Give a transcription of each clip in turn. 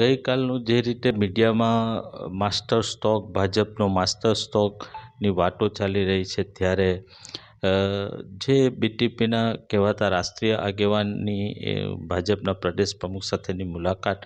ગઈકાલનું જે રીતે મીડિયામાં માસ્ટર સ્ટોક, ભાજપનો માસ્ટર સ્ટોકની વાતો ચાલી રહી છે ત્યારે જે બીટીપીના કહેવાતા રાષ્ટ્રીય આગેવાનની, એ, ભાજપના પ્રદેશ પ્રમુખ સાથેની મુલાકાત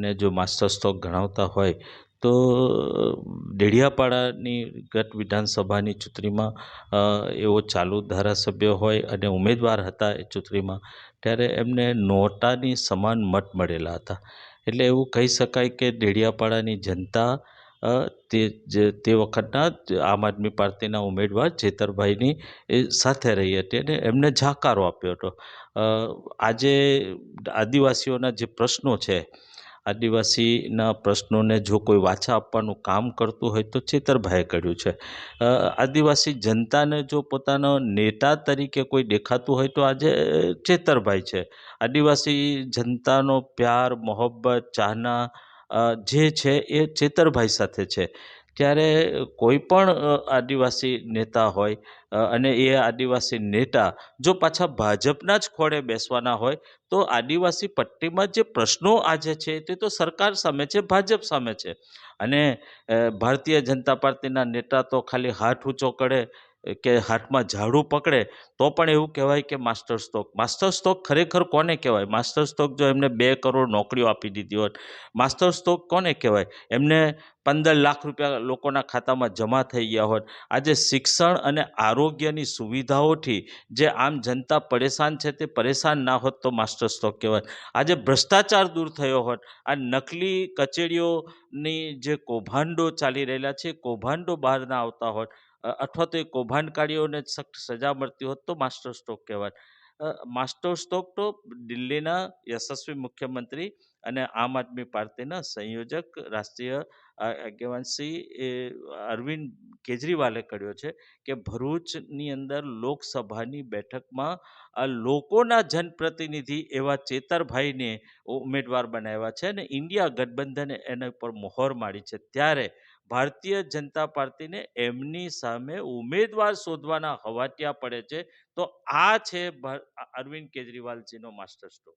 ને જો માસ્ટર સ્ટોક ગણાવતા હોય, તો ડેડિયાપાડાની ગત વિધાનસભાની ચૂંટણીમાં એવો ચાલુ ધારાસભ્ય હોય અને ઉમેદવાર હતા એ ચૂંટણીમાં, ત્યારે એમને નોટાની સમાન મત મળેલા હતા. એટલે એવું કહી શકાય કે ડેડિયાપાડાની જનતા તે તે વખતના આમ આદમી પાર્ટીના ઉમેદવાર જેતરભાઈની એ સાથે રહી હતી અને એમને જાકારો આપ્યો હતો. આજે આદિવાસીઓના જે પ્રશ્નો છે આદિવાસીના પ્રશ્નોને જો કોઈ વાચા આપવાનું કામ કરતું હોય તો ચેતરભાઈએ કર્યું છે. આદિવાસી જનતાને જો પોતાનો નેતા તરીકે કોઈ દેખાતું હોય તો આજે ચેતરભાઈ છે. આદિવાસી જનતાનો પ્યાર, મોહબ્બત, ચાહના જે છે એ ચેતરભાઈ સાથે છે. ત્યારે કોઈ પણ આદિવાસી નેતા હોય અને એ આદિવાસી નેતા જો પાછા ભાજપના જ ખોળે બેસવાના હોય, તો આદિવાસી પટ્ટીમાં જે પ્રશ્નો આજે છે તે તો સરકાર સામે છે, ભાજપ સામે છે. અને ભારતીય જનતા પાર્ટીના નેતા તો ખાલી હાથ ઊંચો કરે કે હાથમાં ઝાડુ પકડે, તો પણ એવું કહેવાય કે માસ્ટર સ્ટોક. માસ્ટર સ્ટોક ખરેખર કોને કહેવાય? માસ્ટર સ્ટોક જો એમને બે કરોડ નોકરીઓ આપી દીધી હોત, માસ્ટર સ્ટોક કોને કહેવાય? એમને પંદર લાખ રૂપિયા લોકોના ખાતામાં જમા થઈ ગયા હોત. આજે શિક્ષણ અને આરોગ્યની સુવિધાઓથી જે આમ જનતા પરેશાન છે તે પરેશાન ના હોત તો માસ્ટર સ્ટોક કહેવાય. આજે ભ્રષ્ટાચાર દૂર થયો હોત. આ નકલી કચેરીઓની જે કૌભાંડો ચાલી રહેલા છે કૌભાંડો બહાર ના આવતા હોત. અથવા તો એ કૌભાંડકારીઓને સખ્ત સજા મળતી હોત તો માસ્ટર સ્ટ્રોક કહેવાય. માસ્ટર સ્ટ્રોક તો દિલ્હીના યશસ્વી મુખ્યમંત્રી અને આમ આદમી પાર્ટીના સંયોજક રાષ્ટ્રીય આગેવાન શ્રી અરવિંદ કેજરીવાલે કર્યો છે કે ભરૂચની અંદર લોકસભાની બેઠકમાં લોકોના જનપ્રતિનિધિ એવા ચેતરભાઈને ઉમેદવાર બનાવ્યા છે અને ઇન્ડિયા ગઠબંધને એના ઉપર મોહર મારી છે. ત્યારે ભારતીય જનતા પાર્ટીને એમની સામે ઉમેદવાર શોધવાના હવાટિયા પડે છે. તો આ છે અરવિંદ કેજરીવાલજીનો માસ્ટર સ્ટ્રોક